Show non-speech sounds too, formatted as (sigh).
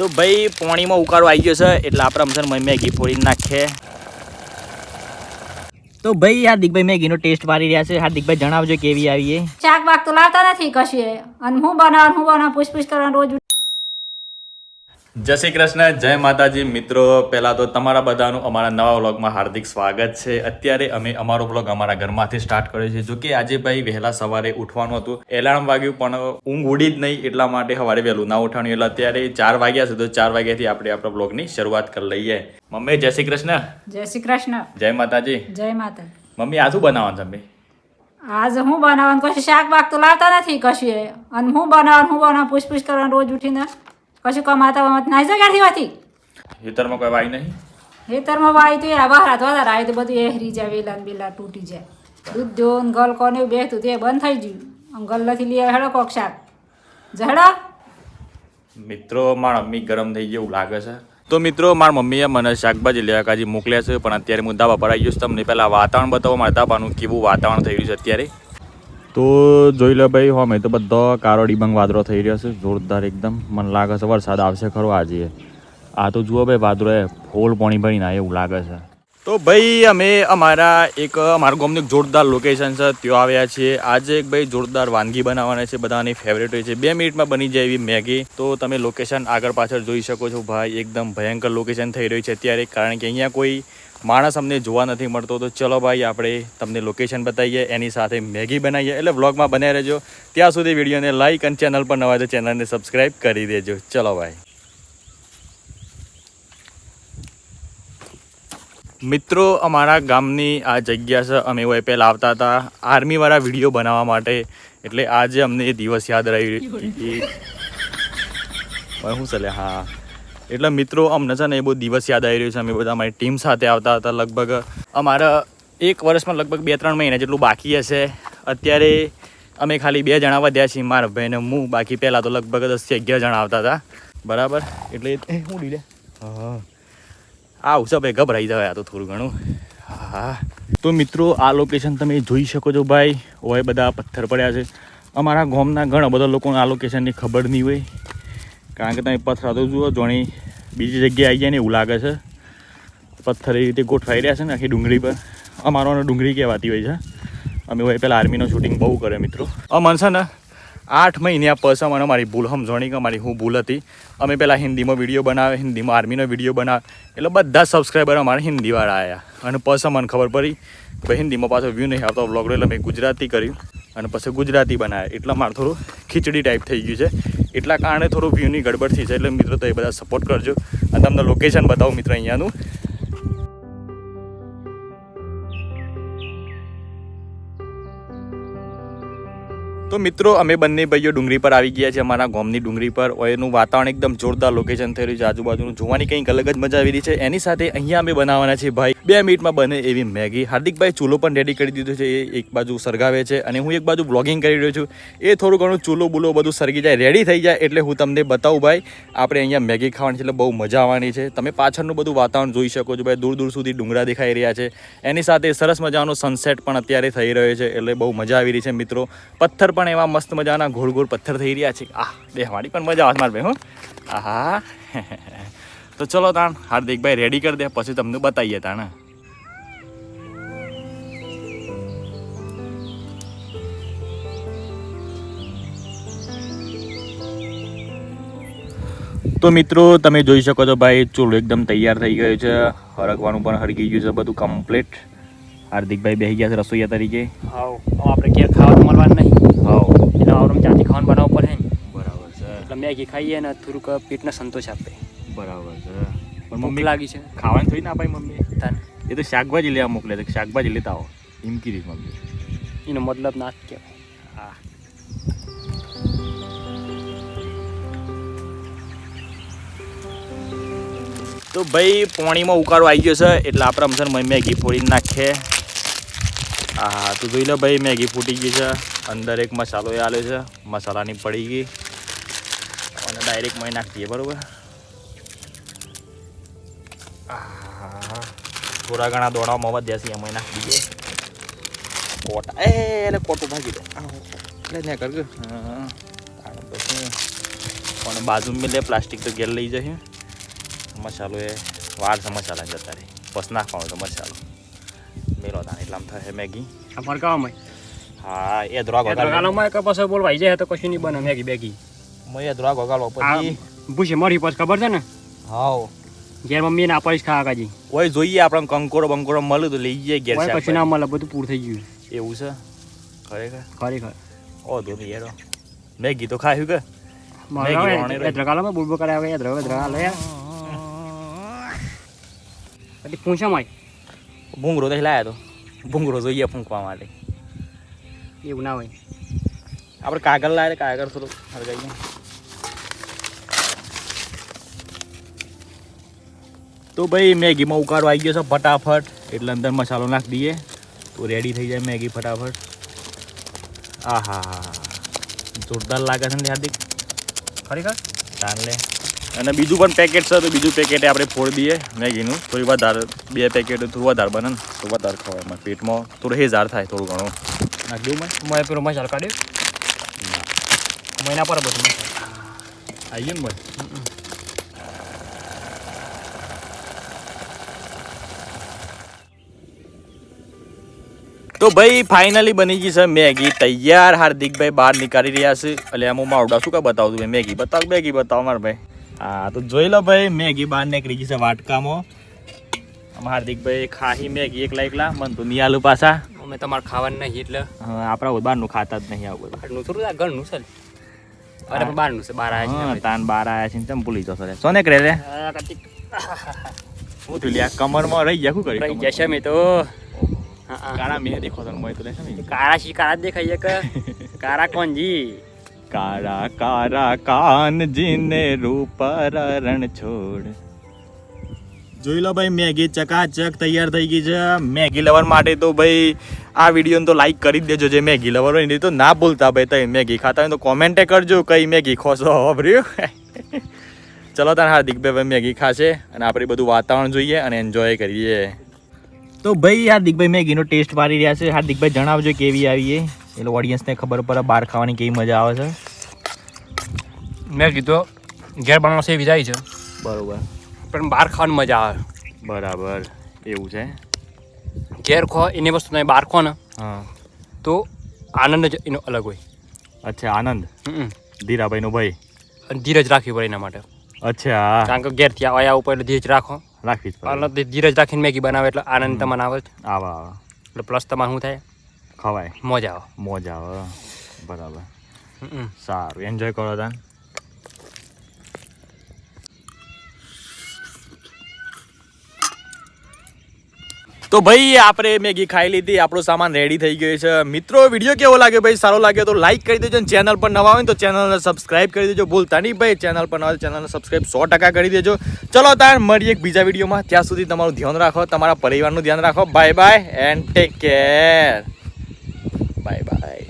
તો ભાઈ, પોણીમાં ઉકાળો આવી ગયો છે, એટલે આપણે અમસર મેગી ફોડી નાખીએ તો ભાઈ, હાર્દિકભાઈ મેગીનો ટેસ્ટ મારી રહ્યા છે. હાર્દિકભાઈ જણાવજો કેવી આવી શાક બાક તો લાવતા નથી કશું અને હું બનાવ હું બનાવ પૂછ પૂછ કરવાનું રોજ જય શ્રી કૃષ્ણ જય માતાજી. મિત્રો પહેલાં તો તમારા બધાનું અમારા નવા વ્લોગમાં હાર્દિક સ્વાગત છે. અત્યારે અમે અમારો વ્લોગ અમારા ઘરમાંથી સ્ટાર્ટ કર્યો છે. જો કે આજે ભાઈ વહેલા સવારે ઉઠવાનું હતું. એલાર્મ વાગ્યું પણ ઊંઘ ઉડી જ નહીં એટલા માટે સવારે વહેલું ના ઉઠાણું. એટલે અત્યારે ચાર વાગ્યા છે તો ચાર વાગ્યાથી આપણે આપણા વ્લોગની શરૂઆત કરી લઈએ. મમ્મી જય શ્રી કૃષ્ણ. જય શ્રી કૃષ્ણ. જય માતાજી. જય માતા. મમ્મી આ શું બનાવવાનું છે મમ્મી? આજ હું બનાવવાનું? કશું શાક બાક તો લાવતા નથી કશું અને હું બનાવવાનું હું બનાવ પૂછ પૂછ કરવાનું રોજ ઉઠીને? કશું કમાતા વામત નાઈ ક્યાંથી હોતી ખેતરમાં કોઈ વાય નહીં. હેતરમાં વાય તો એ બહાર વધારે રાય તો બધું એહરી જાય વેલા ને બેલા તૂટી જાય. દૂધ દો ગલ કોને બેઠું તે બંધ થઈ ગયું. અંગલ નથી લઈ આવે હેડો કોક શાક. જહડો મિત્રો મારા મમ્મી ગરમ થઈ ગયું લાગે છે. તો મિત્રો મારા મમ્મીએ મને શાકભાજી લેવા કાજી મોકલ્યા છે પણ અત્યારે હું ધાબા પર આવી ગયો છું. તમને પહેલાં વાતાવરણ બતાવો મારા ધાબાનું કેવું વાતાવરણ થઈ રહ્યું છે અત્યારે. તો જોઈ લો ભાઈ હોમે તો બધો કારો ડિબંગ વાદળો થઈ રહ્યો છે, જોરદાર એકદમ. મને લાગે છે વરસાદ આવશે ખરો આજે. આ તો જુઓ ભાઈ, વાદળો ફોલ પાણી ભરીને આવે એવું લાગે છે. તો ભાઈ, અમે અમારા એક, અમારા ગામનું એક જોરદાર લોકેશન છે, ત્યાં આવ્યા છીએ. આજે એક ભાઈ જોરદાર વાનગી બનાવવાના છે, બધાની ફેવરેટ હોય છે. બે મિનિટમાં બની જાય એવી મેગી. તો તમે લોકેશન આગળ પાછળ જોઈ શકો છો, ભાઈ, એકદમ ભયંકર લોકેશન થઈ રહ્યું છે અત્યારે. કારણ કે અહીંયા કોઈ માણસ અમને જોવા નથી મળતો. તો ચલો ભાઈ આપણે તમને લોકેશન બતાવીએ એની સાથે મેગી બનાવીએ. એટલે વ્લોગમાં બનાવી રહેજો. ત્યાં સુધી વિડીયોને લાઇક અને ચેનલ પર નવા તો ચેનલને સબસ્ક્રાઈબ કરી દેજો. ચલો ભાઈ. મિત્રો અમારા ગામની આ જગ્યા છે. અમે હોય પહેલાં આવતા હતા. આર્મીવાળા વીડિયો બનાવવા માટે. એટલે આજે અમને એ દિવસ યાદ રહી. (laughs) હું ચાલે હા. એટલે મિત્રો અમને છે ને એ બહુ દિવસ યાદ આવી રહ્યું છે. અમે બધા અમારી ટીમ સાથે આવતા હતા લગભગ, અમારા એક વર્ષમાં લગભગ બે ત્રણ મહિના જેટલું બાકી હશે. અત્યારે અમે ખાલી બે જણા વધ્યા છીએ, મારા ભાઈને હું. બાકી પહેલાં તો લગભગ દસથી અગિયાર જણા આવતા હતા. બરાબર? એટલે હું ડીલે હા. આવું છે ભાઈ, ગભરાઈ જવાય તો થોડું ઘણું. હા. તો મિત્રો, આ લોકેશન તમે જોઈ શકો છો ભાઈ. હોય બધા પથ્થર પડ્યા છે. અમારા ગામના ઘણા બધા લોકોને આ લોકેશનની ખબર નહીં હોય. કારણ કે તમે પથરા તો જુઓ, જોણી બીજી જગ્યાએ આવી જાય ને એવું લાગે છે. પથ્થર એ રીતે ગોઠવાઈ રહ્યા છે ને આખી ડુંગળી પર. અમારો ડુંગળી કહેવાતી હોય છે. અમે હોય પહેલાં આર્મીનું શૂટિંગ બહુ કરે મિત્રો. અમન છે ને, આઠ મહિના પછી મને મારી ભૂલ સમજણી કે મારી હું ભૂલ હતી. અમે પહેલાં હિન્દીમાં વીડિયો બનાવે હિન્દીમાં આર્મીનો વીડિયો બનાવે એટલે બધા સબસ્ક્રાઈબર અમારા હિન્દીવાળા આવ્યા અને પછી મને ખબર પડી કે હિન્દીમાં પાછો વ્યૂ નહીં આવતો બ્લોગ એટલે મેં ગુજરાતી કર્યું. અને પછી ગુજરાતી બનાવે. એટલા મારે થોડું ખીચડી ટાઈપ થઈ ગયું છે. એટલા કારણે થોડું વ્યૂની ગડબડ થઈ છે એટલે મિત્રો તો એ બધા સપોર્ટ કરજો. અને તમને લોકેશન બતાવું મિત્રો અહીંયાનું. તો મિત્રો, અમે બંને ભાઈઓ ડુંગળી પર આવી ગયા છે અમારા ગામની ડુંગળી પર એનું વાતાવરણ એકદમ જોરદાર લોકેશન થઈ રહ્યું છે. આજુબાજુનું જોવાની કંઈક અલગ જ મજા આવી રહી છે. એની સાથે અહીંયા અમે બનાવવાના છે ભાઈ. બે મિનિટમાં બને એવી મેગી. હાર્દિકભાઈ ચૂલો પણ રેડી કરી દીધો છે. એ એક બાજુ સળગાવે છે અને હું એક બાજુ બ્લોગિંગ કરી રહ્યો છું. એ થોડું ઘણું ચૂલો બુલો બધું સળગી જાય રેડી થઈ જાય એટલે હું તમને બતાવું ભાઈ. આપણે અહીંયા મેગી ખાવાની છે એટલે બહુ મજા આવવાની છે. તમે પાછળનું બધું વાતાવરણ જોઈ શકો છો ભાઈ. દૂર દૂર સુધી ડુંગરા દેખાઈ રહ્યા છે. એની સાથે સરસ મજાનો સનસેટ પણ અત્યારે થઈ રહ્યો છે એટલે બહુ મજા આવી રહી છે મિત્રો. પથ્થર પણ એવા મસ્ત મજાના ગોળ ગોળ પથ્થર થઈ રહ્યા છે. આ બેહવાની પણ મજા આવે મારે ભાઈ હું. આહા. (laughs) તો ચલો તાણ હાર્દિકભાઈ રેડી કરી દે પછી તમને બતાવીએ તાણે. તો મિત્રો તમે જોઈ શકો છો ભાઈ ચૂલો એકદમ તૈયાર થઈ ગયો છે. હરગવાનું પણ હરકી ગયું છે બધું કમ્પ્લીટ હાર્દિકભાઈ બેસી ગયા છે રસોઈયા તરીકે. હાવ આપણે ક્યાં ખાવાનું મળવાનું નહીં. જાતે ખાવાનું બનાવવું પડે ને? બરાબર છે. એટલે મેગી ખાઈએ ને થોડુંક પેટને સંતોષ આપે. બરાબર છે. પણ મમ્મી લાગી છે. ખાવાનું થોડી ના ભાઈ મમ્મી? તાન. એ તો શાકભાજી લેવા મોકલે છે. શાકભાજી લેતા આવો. એમ કીધી મમ્મી. એનો મતલબ ના કહેવાય. હા. તો ભાઈ પોણીમાં ઉકાળો આવી ગયો છે. એટલે આપણે અમસર મેગી ફોડી નાખીએ. હા તો જોઈ લો ભાઈ, મેગી ફૂટી ગઈ છે. અંદર એક મસાલો એ આલ્યો છે. મસાલાની પડી ગઈ. અને ડાયરેક્ટ મય નાખી દઈએ બરાબર થોડા ઘણા દોડામાં વધ્યા છે એમાં નાખી દઈએ. કોટા. એ એટલે કોટું ભાગી દે. એટલે ને કર પણ બાજુમાં મેં પ્લાસ્ટિક તો ઘેર લઈ જશે. મસાલો એ વાર છે મસાલા જતા રહી. બસ નાખવાનો તો મસાલો. મેલો તાણ એટલામાં થશે મેગી. આ ફરકાવામાં હા એ ધ્રોગ વગાડો ગાલામાં કે પછી બોલવાઈ જાય તો કશું નહીં બને મેગી બેગી. એ દ્રોગ વગાડો પછી. પૂછે મરી પછી ખબર છે ને? હાવ ઘેર મમ્મી ના પાડીશ ખા કાજી ઓય જોઈએ આપણે કંકોડો બંકોડો મળે તો લઈ જઈએ ઘેર કોઈ કશું ના મળે બધું પૂરું થઈ ગયું. એવું છે? ખરેખર? ખરેખર. ઓ ધોની યાર મેગી તો ખાયું કે? મેગી મારા વણી રહી. એદ્રગાલામાં બુડબો કરે આવે એદ્રગ એદ્રગા લે પછી પૂછામાં ભૂંગળો તો લાયા તો ભૂંગળો જોઈએ ફૂંકવા માટે એવું ના હોય આપણે કાગળ લાવે કાગળ થોડું હરગાઈએ તો ભાઈ મેગીમાં ઉકાળો આવી ગયો છે ફટાફટ એટલે અંદર મસાલો નાખી દઈએ તો રેડી થઈ જાય મેગી ફટાફટ આહા જોરદાર લાગે છે ને હાર્દિક ખરેખર તાન લે અને બીજું પણ પેકેટ છે તો બીજું પેકેટ આપણે ફોડી દઈએ મેગીનું. થોડી વધાર બે પેકેટ થોડું વધારે બને તો વધારે ખવાય એમાં પેટમાં. થોડું હેઝાર થાય થોડું ઘણું. નાખી દઉં મેં પેલો મસાલો કાઢ્યો મહિના પર બધું આવી આવીએ ને ભાઈ તો ભાઈ ફાઇનલી બની ગઈ છે મેગી. તૈયાર હાર્દિકભાઈ બહાર નીકાળી રહ્યા છે. એટલે આમ હું માવડા શું કા બતાવું મેગી બતાવ મેગી બતાવો મારા ભાઈ. હા તો જોઈ લો ભાઈ મેગી બહાર નીકળી ગઈ છે વાટકામાં. હાર્દિકભાઈ ખાહી મેગી એકલા એકલા મન તો નહીં આલુ પાછા. અમે તમારે ખાવાનું નહીં એટલે. આપણા બહારનું ખાતા જ નહીં આવું બહારનું થોડું આ ઘરનું છે અરે પણ બહારનું છે બહાર આવ્યા છે તાન બહાર આવ્યા છે તમે ભૂલી જશો રે. સોને કરે રે? હું તું લ્યા કમરમાં રહી ગયા શું રહી કરી જશે મેં તો. કાળા મેં દેખો તો મોય તો કાળા શી (laughs) કાળા દેખાય દેખાઈએ કે કાળા કોણજી કાળા કાળા કાન જીને રૂપ રણ છોડ જોઈ લો ભાઈ મેગી ચકાચક તૈયાર થઈ ગઈ છે. મેગી લવર માટે તો ભાઈ આ વિડીયોને તો લાઈક કરી દેજો. જે મેગી લવર હોય ને તો ના ભૂલતા ભાઈ. તમે મેગી ખાતા હોય તો કોમેન્ટે કરજો કઈ મેગી ખોશો વાપર્યું ચલો તાર હાર્દિકભાઈ ભાઈ મેગી ખાશે અને આપણે બધું વાતાવરણ જોઈએ અને એન્જોય કરીએ. તો ભાઈ હાર્દિકભાઈ મેગીનો ટેસ્ટ મારી રહ્યા છે. હાર્દિકભાઈ જણાવજો કેવી આવી એ. એટલે ઓડિયન્સને ખબર પડે બહાર ખાવાની કેવી મજા આવે છે. મેં કીધું ઘેર બનાવશે એવી જાય છે. બરાબર. પણ બહાર ખાવાની મજા આવે. બરાબર એવું છે? ઘેર ખો એની વસ્તુ તમે બહાર ખો ને હા. તો આનંદ જ એનો અલગ હોય. અચ્છા આનંદ? હમ. ધીરાભાઈનો ભાઈ? ધીરજ રાખવી પડે એના માટે. અચ્છા. કારણ કે ઘેરથી આવ્યા ઉપર એટલે ધીરજ રાખો. રાખવી જ પડે. ધીરજ રાખીને મેગી બનાવે એટલે આનંદ તમને. આવા આવા એટલે પ્લસ તમારે શું થાય? ખવાય. મજા આવે મોજા આવે બરાબર સારું. એન્જોય કરો તાન. તો ભાઈ આપણે મેગી ખાઈ લીધી. આપણો સામાન રેડી થઈ ગયો છે. મિત્રો વીડિયો કેવો લાગ્યો ભાઈ? સારો લાગ્યો તો લાઈક કરી દેજો ચેનલ પર નવા હોય ને તો ચેનલને સબસ્ક્રાઇબ કરી દેજો. ભૂલતા નહીં ભાઈ ચેનલ પર નવા ચેનલને સબસ્ક્રાઈબ સો ટકા કરી દેજો. ચલો તાર મળીએ એક બીજા વિડીયોમાં ત્યાં સુધી તમારું ધ્યાન રાખો તમારા પરિવારનું ધ્યાન રાખો. Bye bye and take care bye bye